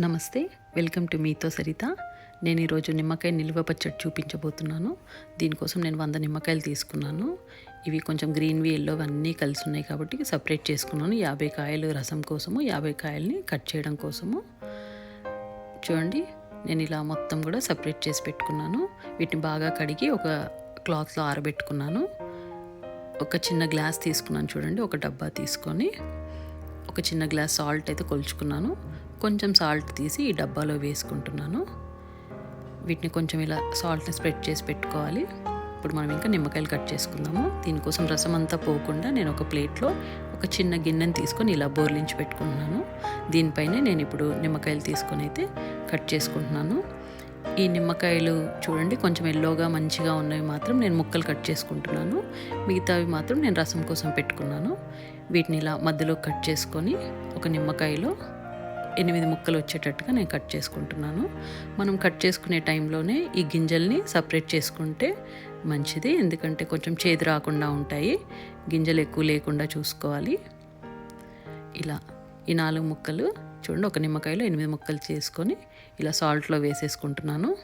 నమస్తే welcome to మీతో సరిత. నేను ఈరోజు నిమ్మకాయ నిల్వ పచ్చడి చూపించబోతున్నాను. దీనికోసం నేను వంద నిమ్మకాయలు తీసుకున్నాను. ఇవి కొంచెం గ్రీన్వి ఎల్లో అన్నీ కలిసి ఉన్నాయి కాబట్టి సపరేట్ చేసుకున్నాను. యాభై కాయలు రసం కోసము యాభై కాయల్ని కట్ చేయడం కోసము. చూడండి నేను ఇలా మొత్తం కూడా సపరేట్ చేసి పెట్టుకున్నాను. వీటిని బాగా కడిగి ఒక క్లాత్లో ఆరబెట్టుకున్నాను. ఒక చిన్న గ్లాస్ తీసుకున్నాను చూడండి ఒక డబ్బా తీసుకొని ఒక చిన్న గ్లాస్ సాల్ట్ అయితే కొలుచుకున్నాను. కొంచెం సాల్ట్ తీసి ఈ డబ్బాలో వేసుకుంటున్నాను. వీటిని కొంచెం ఇలా సాల్ట్ని స్ప్రెడ్ చేసి పెట్టుకోవాలి. ఇప్పుడు మనం ఇంకా నిమ్మకాయలు కట్ చేసుకుందాము. దీనికోసం రసం అంతా పోకుండా నేను ఒక ప్లేట్లో ఒక చిన్న గిన్నెని తీసుకొని ఇలా బోర్లించి పెట్టుకుంటున్నాను. దీనిపైనే నేను ఇప్పుడు నిమ్మకాయలు తీసుకొని అయితే కట్ చేసుకుంటున్నాను. ఈ నిమ్మకాయలు చూడండి కొంచెం ఎల్లోగా మంచిగా ఉన్నవి మాత్రం నేను ముక్కలు కట్ చేసుకుంటున్నాను. మిగతావి మాత్రం నేను రసం కోసం పెట్టుకున్నాను. వీటిని ఇలా మధ్యలో కట్ చేసుకొని ఒక నిమ్మకాయలో ఎనిమిది ముక్కలు వచ్చేటట్టుగా నేను కట్ చేసుకుంటున్నాను. మనం కట్ చేసుకునే టైంలోనే ఈ గింజల్ని సపరేట్ చేసుకుంటే మంచిది ఎందుకంటే కొంచెం చేదు రాకుండా ఉంటాయి. గింజలు ఎక్కువ లేకుండా చూసుకోవాలి. ఇలా ఈ నాలుగు ముక్కలు చూడండి ఒక నిమ్మకాయలో ఎనిమిది ముక్కలు చేసుకొని ఇలా సాల్ట్లో వేసేసుకుంటున్నాను.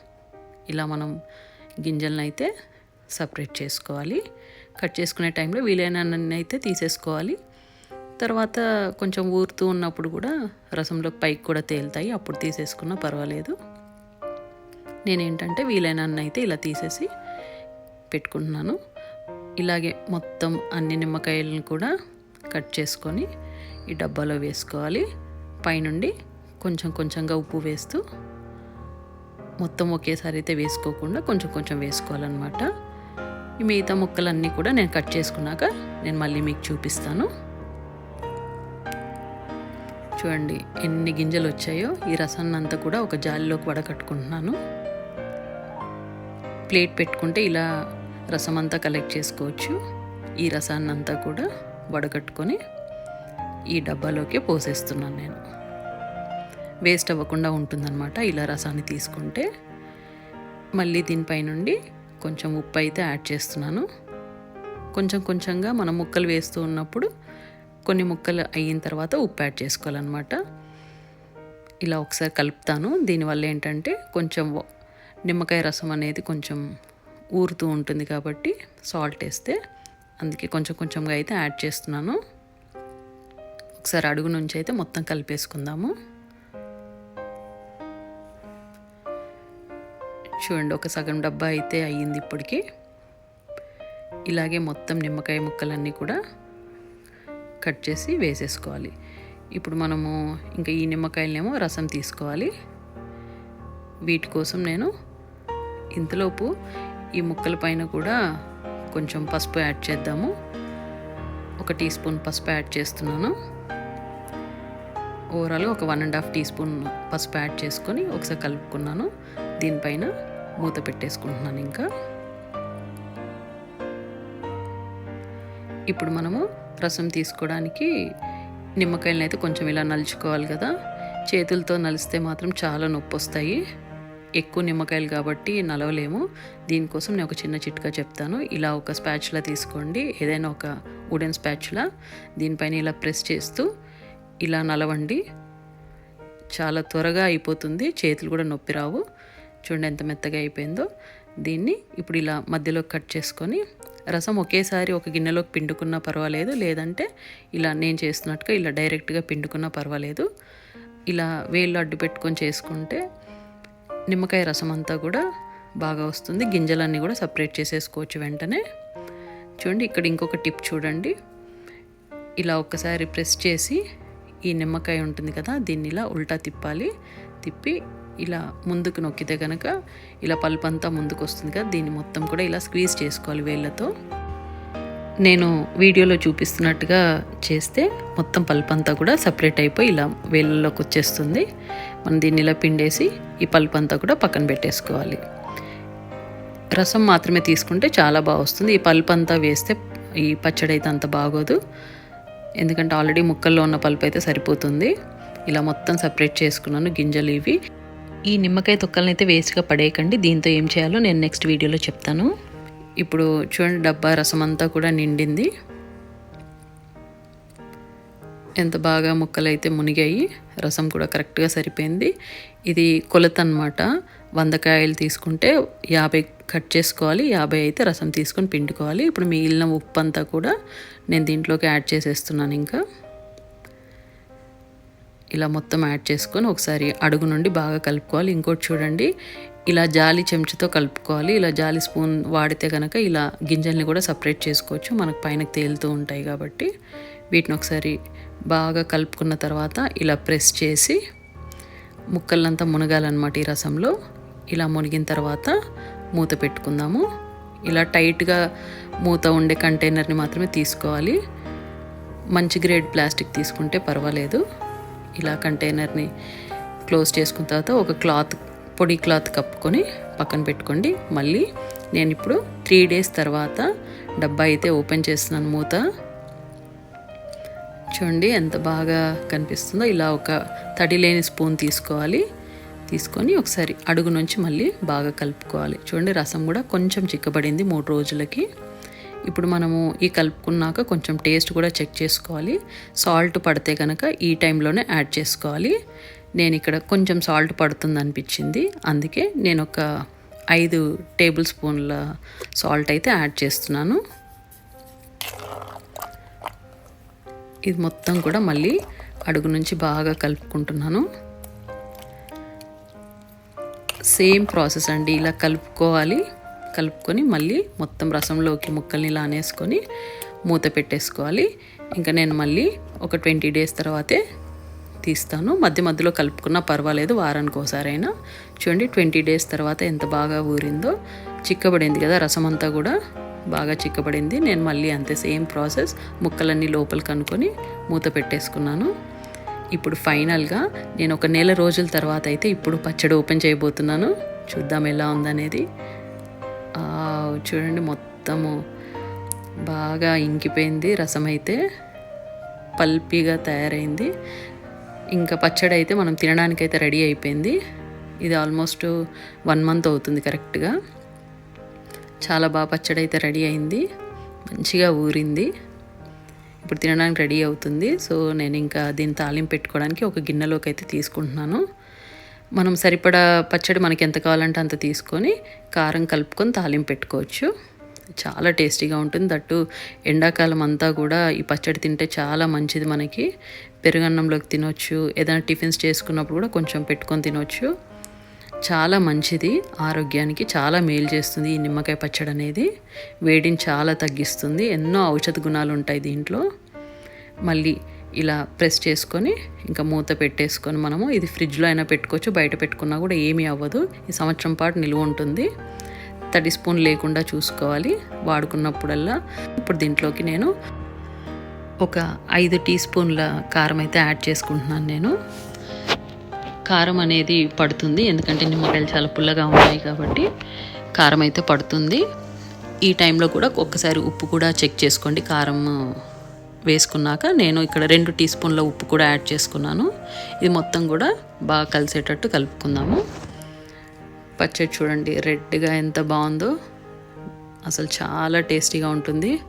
ఇలా మనం గింజలను అయితే సపరేట్ చేసుకోవాలి. కట్ చేసుకునే టైంలో వీలైనన్ని అయితే తీసేసుకోవాలి. తర్వాత కొంచెం ఊరుతూ ఉన్నప్పుడు కూడా రసంలో పైకి కూడా తేలుతాయి. అప్పుడు తీసేసుకున్నా పర్వాలేదు. నేనేంటంటే వీలైనన్ని అయితే ఇలా తీసేసి పెట్టుకుంటున్నాను. ఇలాగే మొత్తం అన్ని నిమ్మకాయలను కూడా కట్ చేసుకొని ఈ డబ్బాలో వేసుకోవాలి. పైనుండి కొంచెం కొంచెంగా ఉప్పు వేస్తూ మొత్తం ఒకేసారి అయితే వేసుకోకుండా కొంచెం కొంచెం వేసుకోవాలన్నమాట. ఈ మిగతా ముక్కలన్నీ కూడా నేను కట్ చేసుకున్నాక నేను మళ్ళీ మీకు చూపిస్తాను. చూడండి ఎన్ని గింజలు వచ్చాయో ఈ రసాన్ని అంతా కూడా ఒక జాలిలోకి వడకట్టుకుంటున్నాను. ప్లేట్ పెట్టుకుంటే ఇలా రసం అంతా కలెక్ట్ చేసుకోవచ్చు. ఈ రసాన్ని అంతా కూడా వడకట్టుకొని ఈ డబ్బాలోకి పోసేస్తున్నాను నేను. వేస్ట్ అవ్వకుండా ఉంటుందన్నమాట ఇలా రసాన్ని తీసుకుంటే. మళ్ళీ దీనిపై నుండి కొంచెం ఉప్పు అయితే యాడ్ చేస్తున్నాను. కొంచెం కొంచెంగా మనం ముక్కలు వేస్తూ ఉన్నప్పుడు కొన్ని ముక్కలు అయిన తర్వాత ఉప్పు యాడ్ చేసుకోవాలన్నమాట. ఇలా ఒకసారి కలుపుతాను. దీనివల్ల ఏంటంటే కొంచెం నిమ్మకాయ రసం అనేది కొంచెం ఊరుతూ ఉంటుంది కాబట్టి సాల్ట్ వేస్తే. అందుకే కొంచెం కొంచెంగా అయితే యాడ్ చేస్తున్నాను. ఒకసారి అడుగు నుంచి అయితే మొత్తం కలిపేసుకుందాము. చూడండి ఒక సగం డబ్బా అయితే అయ్యింది ఇప్పటికి. ఇలాగే మొత్తం నిమ్మకాయ ముక్కలన్నీ కూడా కట్ చేసి వేసేసుకోవాలి. ఇప్పుడు మనము ఇంకా ఈ నిమ్మకాయలనేమో రసం తీసుకోవాలి. వీటి కోసం నేను ఇంతలోపు ఈ ముక్కల పైన కూడా కొంచెం పసుపు యాడ్ చేద్దాము. ఒక టీ స్పూన్ పసుపు యాడ్ చేస్తున్నాను. ఓవరాల్ ఒక one and half teaspoon పసుపు యాడ్ చేసుకొని ఒకసారి కలుపుకున్నాను. దీనిపైన మూత పెట్టేసుకుంటున్నాను ఇంకా. ఇప్పుడు మనము రసం తీసుకోవడానికి నిమ్మకాయలను అయితే కొంచెం ఇలా నలుచుకోవాలి కదా. చేతులతో నలిస్తే మాత్రం చాలా నొప్పి వస్తాయి ఎక్కువ నిమ్మకాయలు కాబట్టి నలవలేము. దీనికోసం నేను ఒక చిన్న చిట్కా చెప్తాను. ఇలా ఒక స్పాచ్లా తీసుకోండి. ఏదైనా ఒక వుడెన్ స్పాచ్లా దీనిపైన ఇలా ప్రెస్ చేస్తూ ఇలా నలవండి. చాలా త్వరగా అయిపోతుంది. చేతులు కూడా నొప్పి రావు. చూడండి ఎంత మెత్తగా అయిపోయిందో. దీన్ని ఇప్పుడు ఇలా మధ్యలో కట్ చేసుకొని రసం ఒకేసారి ఒక గిన్నెలోకి పిండుకున్నా పర్వాలేదు లేదంటే ఇలా నేను చేస్తున్నట్టుగా ఇలా డైరెక్ట్గా పిండుకున్నా పర్వాలేదు. ఇలా వేళ్ళు అడ్డు పెట్టుకొని చేసుకుంటే నిమ్మకాయ రసం అంతా కూడా బాగా వస్తుంది. గింజలన్నీ కూడా సపరేట్ చేసేసుకోవచ్చు వెంటనే. చూడండి ఇక్కడ ఇంకొక టిప్ చూడండి. ఇలా ఒక్కసారి ప్రెస్ చేసి ఈ నిమ్మకాయ ఉంటుంది కదా దీన్ని ఇలా ఉల్టా తిప్పాలి. తిప్పి ఇలా ముందుకు నొక్కితే కనుక ఇలా పల్ప్ అంతా ముందుకు వస్తుంది కదా దీన్ని మొత్తం కూడా ఇలా స్క్వీజ్ చేసుకోవాలి వేళ్ళతో. నేను వీడియోలో చూపిస్తున్నట్టుగా చేస్తే మొత్తం పల్ప్ అంతా కూడా సపరేట్ అయిపోయి ఇలా వేళ్ళలోకి వచ్చేస్తుంది. మనం దీన్ని ఇలా పిండేసి ఈ పల్ప్ అంతా కూడా పక్కన పెట్టేసుకోవాలి. రసం మాత్రమే తీసుకుంటే చాలా బాగా వస్తుంది. ఈ పల్ప్ అంతా వేస్తే ఈ పచ్చడి అయితే అంత బాగోదు. ఎందుకంటే ఆల్రెడీ ముక్కల్లో ఉన్న పల్ప్ అయితే సరిపోతుంది. ఇలా మొత్తం సపరేట్ చేసుకున్నాను గింజలు ఇవి. ఈ నిమ్మకాయ తొక్కలను అయితే వేస్ట్గా పడేయకండి. దీంతో ఏం చేయాలో నేను నెక్స్ట్ వీడియోలో చెప్తాను. ఇప్పుడు చూడండి డబ్బా రసం అంతా కూడా నిండింది. ఎంత బాగా ముక్కలు అయితే మునిగాయి రసం కూడా కరెక్ట్గా సరిపోయింది. ఇది కొలత అనమాట వంద కాయలు తీసుకుంటే యాభై కట్ చేసుకోవాలి. యాభై అయితే రసం తీసుకొని పిండుకోవాలి. ఇప్పుడు మిగిలిన ఉప్పు అంతా కూడా నేను దీంట్లోకి యాడ్ చేసేస్తున్నాను ఇంకా. ఇలా మొత్తం యాడ్ చేసుకొని ఒకసారి అడుగు నుండి బాగా కలుపుకోవాలి. ఇంకోటి చూడండి ఇలా జాలి చెంచాతో కలుపుకోవాలి. ఇలా జాలి స్పూన్ వాడితే కనుక ఇలా గింజల్ని కూడా సపరేట్ చేసుకోవచ్చు. మనకు పైన తేలుతూ ఉంటాయి కాబట్టి వీటిని ఒకసారి బాగా కలుపుకున్న తర్వాత ఇలా ప్రెస్ చేసి ముక్కలంతా మునగాలన్నమాట ఈ రసంలో. ఇలా మునిగిన తర్వాత మూత పెట్టుకుందాము. ఇలా టైట్గా మూత ఉండే కంటైనర్ని మాత్రమే తీసుకోవాలి. మంచి గ్రేడ్ ప్లాస్టిక్ తీసుకుంటే పర్వాలేదు. ఇలా కంటైనర్ని క్లోజ్ చేసుకున్న తర్వాత ఒక క్లాత్ పొడి క్లాత్ కప్పుకొని పక్కన పెట్టుకోండి. మళ్ళీ నేను ఇప్పుడు త్రీ డేస్ తర్వాత డబ్బా అయితే ఓపెన్ చేస్తున్నాను మూత. చూడండి ఎంత బాగా కనిపిస్తుందో. ఇలా ఒక తడి లేని స్పూన్ తీసుకోవాలి. తీసుకొని ఒకసారి అడుగు నుంచి మళ్ళీ బాగా కలుపుకోవాలి. చూడండి రసం కూడా కొంచెం చిక్కబడింది మూడు రోజులకి. ఇప్పుడు మనము ఈ కలుపుకున్నాక కొంచెం టేస్ట్ కూడా చెక్ చేసుకోవాలి. సాల్ట్ పడితే కనుక ఈ టైంలోనే యాడ్ చేసుకోవాలి. నేను ఇక్కడ కొంచెం సాల్ట్ పడుతుంది అనిపించింది. అందుకే నేను ఒక ఐదు టేబుల్ స్పూన్ల సాల్ట్ అయితే యాడ్ చేస్తున్నాను. ఇది మొత్తం కూడా మళ్ళీ అడుగు నుంచి బాగా కలుపుకుంటున్నాను. సేమ్ ప్రాసెస్ అండి ఇలా కలుపుకోవాలి. కలుపుకొని మళ్ళీ మొత్తం రసంలోకి ముక్కల్ని లానేసుకొని మూత పెట్టేసుకోవాలి. ఇంకా నేను మళ్ళీ ఒక ట్వంటీ డేస్ తర్వాతే తీస్తాను. మధ్య మధ్యలో కలుపుకున్నా పర్వాలేదు వారానికి ఒకసారైనా చూడండి ట్వంటీ డేస్ తర్వాత ఎంత బాగా ఊరిందో. చిక్కబడింది కదా రసం అంతా కూడా బాగా చిక్కబడింది. నేను మళ్ళీ అంతే సేమ్ ప్రాసెస్ ముక్కలన్నీ లోపల కనుకొని మూత పెట్టేసుకున్నాను. ఇప్పుడు ఫైనల్గా నేను ఒక నెల రోజుల తర్వాత అయితే ఇప్పుడు పచ్చడి ఓపెన్ చేయబోతున్నాను. చూద్దాం ఎలా ఉందనేది. వావ్ చూడండి మొత్తము బాగా ఇంకిపోయింది. రసం అయితే పల్పీగా తయారైంది. ఇంకా పచ్చడి అయితే మనం తినడానికైతే రెడీ అయిపోయింది. ఇది ఆల్మోస్ట్ వన్ మంత్ అవుతుంది కరెక్ట్గా. చాలా బాగా పచ్చడి అయితే రెడీ అయింది. మంచిగా ఊరింది. ఇప్పుడు తినడానికి రెడీ అవుతుంది. సో నేను ఇంకా దీన్ని తాలింపు పెట్టుకోవడానికి ఒక గిన్నెలోకి అయితే తీసుకుంటున్నాను. మనం సరిపడా పచ్చడి మనకి ఎంత కావాలంటే అంత తీసుకొని కారం కలుపుకొని తాలింపు పెట్టుకోవచ్చు. చాలా టేస్టీగా ఉంటుంది. దట్టు ఎండాకాలం అంతా కూడా ఈ పచ్చడి తింటే చాలా మంచిది మనకి. పెరుగన్నంలోకి తినొచ్చు. ఏదైనా టిఫిన్స్ చేసుకున్నప్పుడు కూడా కొంచెం పెట్టుకొని తినొచ్చు. చాలా మంచిది. ఆరోగ్యానికి చాలా మేలు చేస్తుంది ఈ నిమ్మకాయ పచ్చడి అనేది. వేడిని చాలా తగ్గిస్తుంది. ఎన్నో ఔషధ గుణాలు ఉంటాయి దీంట్లో. మళ్ళీ ఇలా ప్రెస్ చేసుకొని ఇంకా మూత పెట్టేసుకొని మనము ఇది ఫ్రిడ్జ్లో అయినా పెట్టుకోవచ్చు. బయట పెట్టుకున్నా కూడా ఏమీ అవ్వదు. ఈ సంవత్సరం పాటు నిలువ ఉంటుంది. తడి స్పూన్ లేకుండా చూసుకోవాలి. వాడుకున్నప్పుడల్లా ఇప్పుడు దీంట్లోకి నేను ఒక ఐదు టీ స్పూన్ల కారం అయితే యాడ్ చేసుకుంటున్నాను నేను. కారం అనేది పడుతుంది. ఎందుకంటే నిమ్మకాయలు చాలా పుల్లగా ఉన్నాయి కాబట్టి కారం అయితే పడుతుంది. ఈ టైంలో కూడా ఒక్కసారి ఉప్పు కూడా చెక్ చేసుకోండి. కారం వేసుకున్నాక నేను ఇక్కడ రెండు టీ స్పూన్ల ఉప్పు కూడా యాడ్ చేసుకున్నాను. ఇది మొత్తం కూడా బాగా కలిసేటట్టు కలుపుకుందాము. పచ్చడి చూడండి రెడ్గా ఎంత బాగుందో. అసలు చాలా టేస్టీగా ఉంటుంది.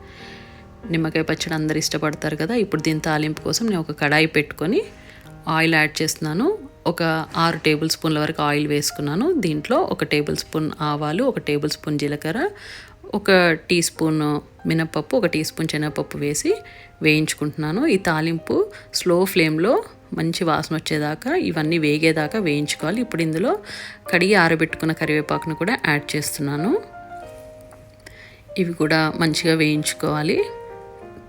నిమ్మకాయ పచ్చడి అందరు ఇష్టపడతారు కదా ఇప్పుడు దీని తాలింపు కోసం నేను ఒక కడాయి పెట్టుకొని ఆయిల్ యాడ్ చేస్తున్నాను. ఒక ఆరు టేబుల్ స్పూన్ల వరకు ఆయిల్ వేసుకున్నాను. దీంట్లో ఒక టేబుల్ స్పూన్ ఆవాలు ఒక టేబుల్ స్పూన్ జీలకర్ర ఒక టీ స్పూన్ మినపప్పు ఒక టీ స్పూన్ శనగపప్పు వేసి వేయించుకుంటున్నాను. ఈ తాలింపు స్లో ఫ్లేమ్లో మంచి వాసన వచ్చేదాకా ఇవన్నీ వేగేదాకా వేయించుకోవాలి. ఇప్పుడు ఇందులో కడిగి ఆరబెట్టుకున్న కరివేపాకును కూడా యాడ్ చేస్తున్నాను. ఇవి కూడా మంచిగా వేయించుకోవాలి.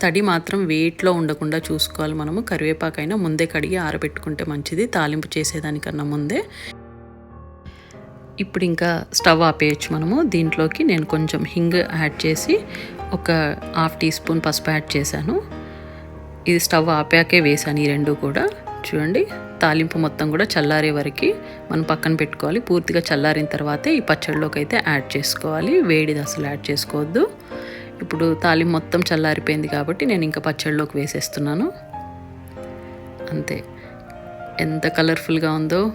తడి మాత్రం వేట్లో ఉండకుండా చూసుకోవాలి మనము. కరివేపాకైనా ముందే కడిగి ఆరబెట్టుకుంటే మంచిది. తాలింపు చేసేదానికన్నా ముందే. ఇప్పుడు ఇంకా స్టవ్ ఆపేయచ్చు మనము. దీంట్లోకి నేను కొంచెం హింగ్ యాడ్ చేసి ఒక హాఫ్ టీ స్పూన్ పసుపు యాడ్ చేశాను. ఇది స్టవ్ ఆపాకే వేసాను ఈ రెండు కూడా. చూడండి తాలింపు మొత్తం కూడా చల్లారే వరకు మనం పక్కన పెట్టుకోవాలి. పూర్తిగా చల్లారిన తర్వాతే ఈ పచ్చడిలోకి అయితే యాడ్ చేసుకోవాలి. వేడిది అసలు యాడ్ చేసుకోవద్దు. ఇప్పుడు తాలింపు మొత్తం చల్లారిపోయింది కాబట్టి నేను ఇంకా పచ్చడిలోకి వేసేస్తున్నాను. అంతే. ఎంత కలర్ఫుల్గా ఉందో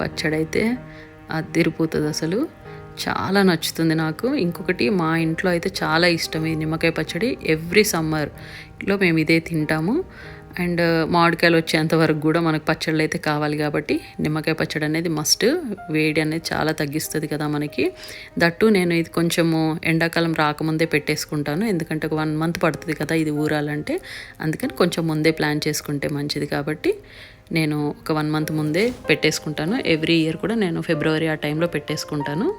పచ్చడి అయితే అదిరిపోతుంది అసలు. చాలా నచ్చుతుంది నాకు. ఇంకొకటి మా ఇంట్లో అయితే చాలా ఇష్టం ఈ నిమ్మకాయ పచ్చడి ఎవ్రీ సమ్మర్లో మేము ఇదే తింటాము. అండ్ మామిడికాయలు వచ్చేంత వరకు కూడా మనకు పచ్చళ్ళు అయితే కావాలి కాబట్టి నిమ్మకాయ పచ్చడి అనేది మస్ట్ వేడి అనేది చాలా తగ్గిస్తుంది కదా మనకి. దట్టు నేను ఇది కొంచెము ఎండాకాలం రాకముందే పెట్టేసుకుంటాను. ఎందుకంటే ఒక వన్ మంత్ పడుతుంది కదా ఇది ఊరాలంటే. అందుకని కొంచెం ముందే ప్లాన్ చేసుకుంటే మంచిది కాబట్టి నేను ఒక వన్ మంత్ ముందే పెట్టేసుకుంటాను. ఎవ్రీ ఇయర్ కూడా నేను ఫిబ్రవరి ఆ టైంలో పెట్టేసుకుంటాను.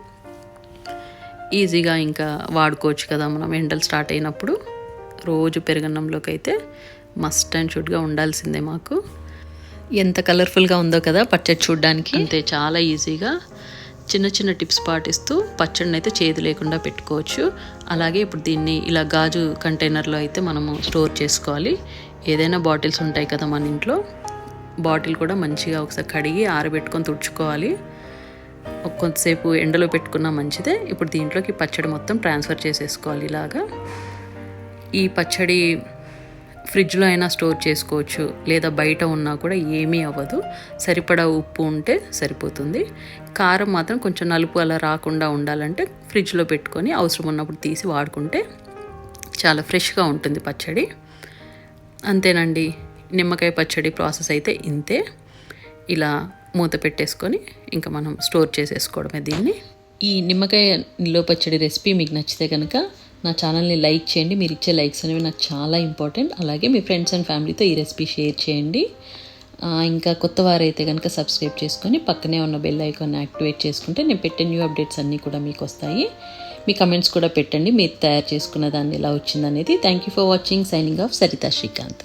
ఈజీగా ఇంకా వాడుకోవచ్చు కదా మనం. ఎండలు స్టార్ట్ అయినప్పుడు రోజు పెరుగన్నంలోకి అయితే మస్ట్ అండ్ షుడ్గా ఉండాల్సిందే మాకు. ఎంత కలర్ఫుల్గా ఉందో కదా పచ్చడి చూడడానికి. అంతే చాలా ఈజీగా చిన్న చిన్న టిప్స్ పాటిస్తూ పచ్చడిని అయితే చేదు లేకుండా పెట్టుకోవచ్చు. అలాగే ఇప్పుడు దీన్ని ఇలా గాజు కంటైనర్లో అయితే మనము స్టోర్ చేసుకోవాలి. ఏదైనా బాటిల్స్ ఉంటాయి కదా మన ఇంట్లో. బాటిల్ కూడా మంచిగా ఒకసారి కడిగి ఆరబెట్టుకొని తుడుచుకోవాలి. కొంతసేపు ఎండలో పెట్టుకున్నా మంచిదే. ఇప్పుడు దీంట్లోకి పచ్చడి మొత్తం ట్రాన్స్ఫర్ చేసేసుకోవాలి ఇలాగా. ఈ పచ్చడి ఫ్రిడ్జ్లో అయినా స్టోర్ చేసుకోవచ్చు. లేదా బయట ఉన్నా కూడా ఏమీ అవ్వదు. సరిపడా ఉప్పు ఉంటే సరిపోతుంది. కారం మాత్రం కొంచెం నలుపు అలా రాకుండా ఉండాలంటే ఫ్రిడ్జ్లో పెట్టుకొని అవసరం ఉన్నప్పుడు తీసి వాడుకుంటే చాలా ఫ్రెష్గా ఉంటుంది పచ్చడి. అంతేనండి. నిమ్మకాయ పచ్చడి ప్రాసెస్ అయితే ఇంతే. ఇలా మూత పెట్టేసుకొని ఇంకా మనం స్టోర్ చేసేసుకోవడమే దీన్ని. ఈ నిమ్మకాయ నిల్వ పచ్చడి రెసిపీ మీకు నచ్చితే కనుక నా ఛానల్ని లైక్ చేయండి. మీరు ఇచ్చే లైక్స్ అనేవి నాకు చాలా ఇంపార్టెంట్. అలాగే మీ ఫ్రెండ్స్ అండ్ ఫ్యామిలీతో ఈ రెసిపీ షేర్ చేయండి. ఇంకా కొత్త వారైతే కనుక సబ్స్క్రైబ్ చేసుకొని పక్కనే ఉన్న బెల్ ఐకాన్ యాక్టివేట్ చేసుకుంటే నేను పెట్టే న్యూ అప్డేట్స్ అన్నీ కూడా మీకు వస్తాయి. మీ కమెంట్స్ కూడా పెట్టండి. మీరు తయారు చేసుకున్న దాన్ని ఎలా వచ్చిందనేది. Thank you for watching signing off Saritha Srikanth